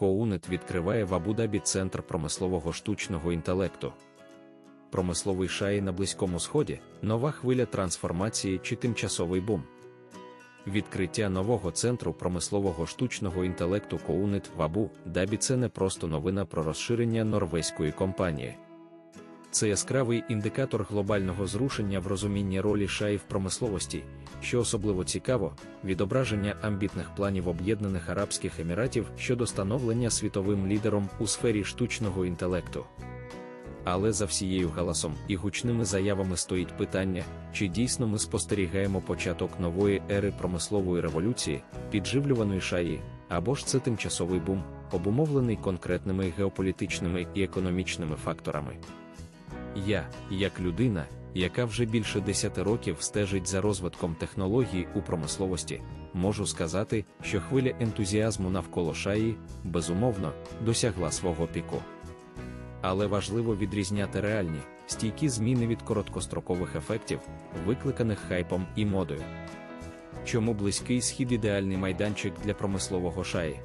Коунет відкриває в Абу-Дабі центр промислового штучного інтелекту. Промисловий шаї на Близькому Сході, нова хвиля трансформації чи тимчасовий бум. Відкриття нового центру промислового штучного інтелекту Коунет в Абу Дабі це не просто новина про розширення норвезької компанії. Це яскравий індикатор глобального зрушення в розумінні ролі шаї в промисловості, що особливо цікаво, відображення амбітних планів Об'єднаних Арабських Еміратів щодо становлення світовим лідером у сфері штучного інтелекту. Але за всією галасом і гучними заявами стоїть питання, чи дійсно ми спостерігаємо початок нової ери промислової революції, підживлюваної шаї, або ж це тимчасовий бум, обумовлений конкретними геополітичними і економічними факторами. Я, як людина, яка вже більше 10 років стежить за розвитком технологій у промисловості, можу сказати, що хвиля ентузіазму навколо шаї, безумовно, досягла свого піку. Але важливо відрізняти реальні, стійкі зміни від короткострокових ефектів, викликаних хайпом і модою. Чому близький схід ідеальний майданчик для промислового шаї?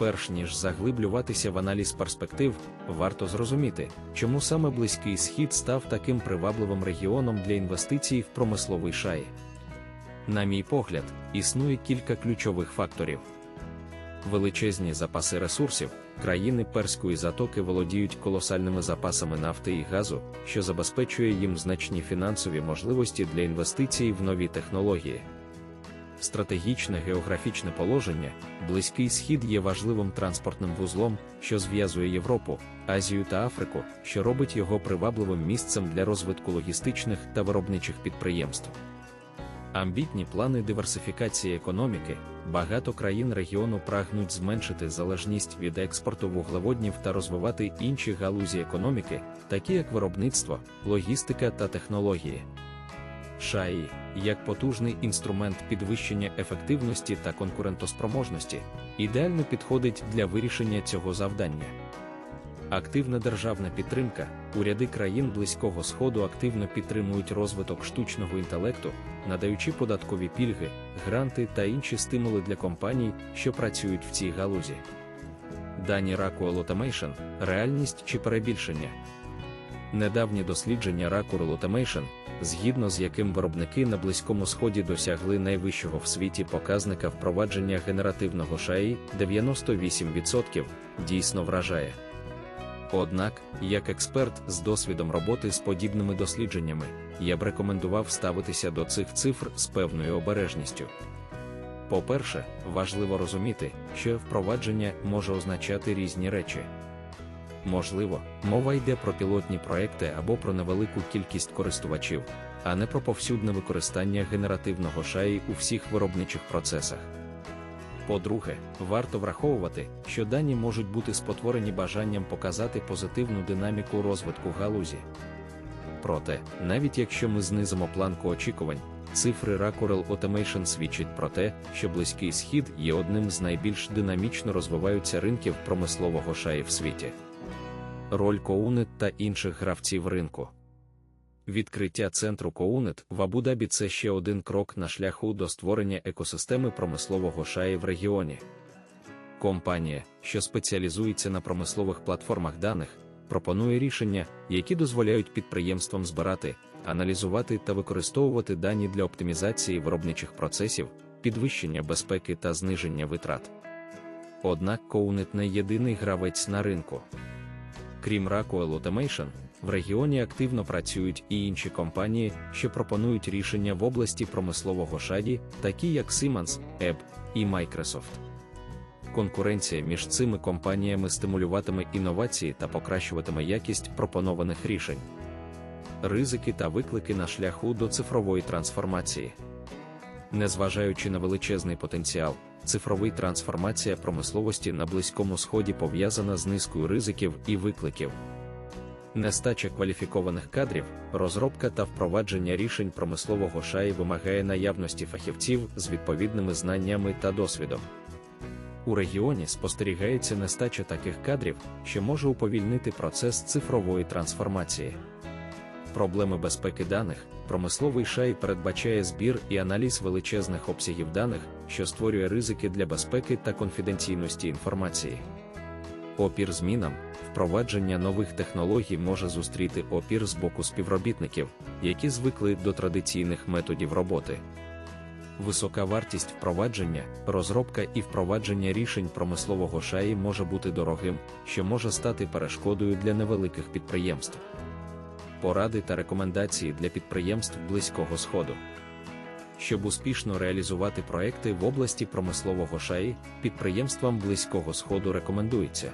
Перш ніж заглиблюватися в аналіз перспектив, варто зрозуміти, чому саме близький схід став таким привабливим регіоном для інвестицій в промисловий шаї. На мій погляд, існує кілька ключових факторів. Величезні запаси ресурсів, країни Перської затоки володіють колосальними запасами нафти і газу, що забезпечує їм значні фінансові можливості для інвестицій в нові технології. Стратегічне географічне положення, Близький Схід є важливим транспортним вузлом, що зв'язує Європу, Азію та Африку, що робить його привабливим місцем для розвитку логістичних та виробничих підприємств. Амбітні плани диверсифікації економіки, багато країн регіону прагнуть зменшити залежність від експорту вуглеводнів та розвивати інші галузі економіки, такі як виробництво, логістика та технології. ШАІ, як потужний інструмент підвищення ефективності та конкурентоспроможності, ідеально підходить для вирішення цього завдання. Активна державна підтримка, уряди країн Близького Сходу активно підтримують розвиток штучного інтелекту, надаючи податкові пільги, гранти та інші стимули для компаній, що працюють в цій галузі. Дані Rockwell Automation – реальність чи перебільшення. Недавнє дослідження Rockwell Automation, згідно з яким виробники на Близькому Сході досягли найвищого в світі показника впровадження генеративного шаї 98%, дійсно вражає. Однак, як експерт з досвідом роботи з подібними дослідженнями, я б рекомендував ставитися до цих цифр з певною обережністю. По-перше, важливо розуміти, що впровадження може означати різні речі. Можливо, мова йде про пілотні проекти або про невелику кількість користувачів, а не про повсюдне використання генеративного шаї у всіх виробничих процесах. По-друге, варто враховувати, що дані можуть бути спотворені бажанням показати позитивну динаміку розвитку галузі. Проте, навіть якщо ми знизимо планку очікувань, цифри Racurel Automation свідчать про те, що Близький Схід є одним з найбільш динамічно розвиваються ринків промислового шаї в світі. Роль Коунет та інших гравців ринку. Відкриття центру Коунет в Абу-Дабі це ще один крок на шляху до створення екосистеми промислового шаї в регіоні. Компанія, що спеціалізується на промислових платформах даних, пропонує рішення, які дозволяють підприємствам збирати, аналізувати та використовувати дані для оптимізації виробничих процесів, підвищення безпеки та зниження витрат. Однак Коунет не єдиний гравець на ринку. Крім Rockwell Automation, в регіоні активно працюють і інші компанії, що пропонують рішення в області промислового шаді, такі як Siemens, Ebb і Microsoft. Конкуренція між цими компаніями стимулюватиме інновації та покращуватиме якість пропонованих рішень. Ризики та виклики на шляху до цифрової трансформації. Незважаючи на величезний потенціал, цифровий трансформація промисловості на Близькому Сході пов'язана з низкою ризиків і викликів. Нестача кваліфікованих кадрів, розробка та впровадження рішень промислового шаї вимагає наявності фахівців з відповідними знаннями та досвідом. У регіоні спостерігається нестача таких кадрів, що може уповільнити процес цифрової трансформації. Проблеми безпеки даних, промисловий шай передбачає збір і аналіз величезних обсягів даних, що створює ризики для безпеки та конфіденційності інформації. Опір змінам, впровадження нових технологій може зустріти опір з боку співробітників, які звикли до традиційних методів роботи. Висока вартість впровадження, розробка і впровадження рішень промислового шаї може бути дорогим, що може стати перешкодою для невеликих підприємств. Поради та рекомендації для підприємств Близького Сходу. Щоб успішно реалізувати проекти в області промислового шаї, підприємствам Близького Сходу рекомендується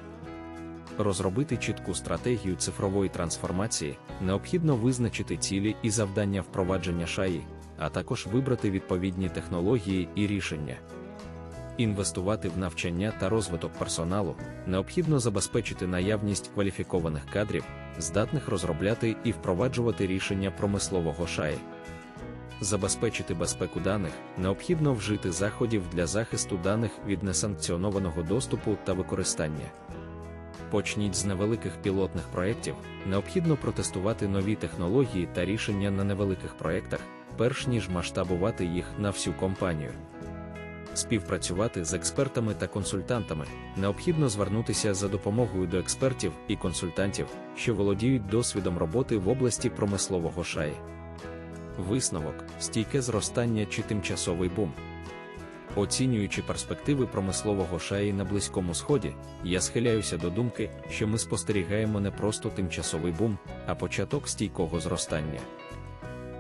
розробити чітку стратегію цифрової трансформації, необхідно визначити цілі і завдання впровадження шаї, а також вибрати відповідні технології і рішення. Інвестувати в навчання та розвиток персоналу необхідно забезпечити наявність кваліфікованих кадрів, здатних розробляти і впроваджувати рішення промислового шаї. Забезпечити безпеку даних необхідно вжити заходів для захисту даних від несанкціонованого доступу та використання. Почніть з невеликих пілотних проєктів, необхідно протестувати нові технології та рішення на невеликих проєктах, перш ніж масштабувати їх на всю компанію. Співпрацювати з експертами та консультантами необхідно звернутися за допомогою до експертів і консультантів, що володіють досвідом роботи в області промислового шаї. Висновок, стійке зростання чи тимчасовий бум. Оцінюючи перспективи промислового шаї на Близькому Сході, я схиляюся до думки, що ми спостерігаємо не просто тимчасовий бум, а початок стійкого зростання.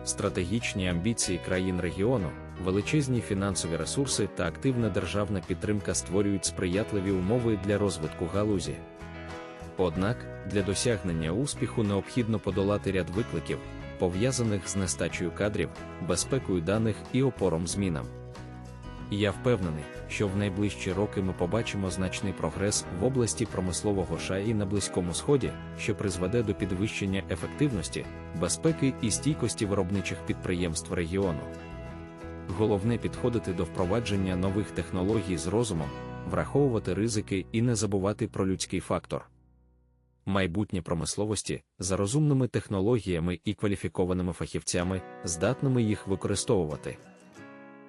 Стратегічні амбіції країн регіону, величезні фінансові ресурси та активна державна підтримка створюють сприятливі умови для розвитку галузі. Однак, для досягнення успіху необхідно подолати ряд викликів, пов'язаних з нестачею кадрів, безпекою даних і опором змінам. Я впевнений, що в найближчі роки ми побачимо значний прогрес в області промислового шаї на Близькому Сході, що призведе до підвищення ефективності, безпеки і стійкості виробничих підприємств регіону. Головне підходити до впровадження нових технологій з розумом, враховувати ризики і не забувати про людський фактор. Майбутнє промисловості за розумними технологіями і кваліфікованими фахівцями, здатними їх використовувати.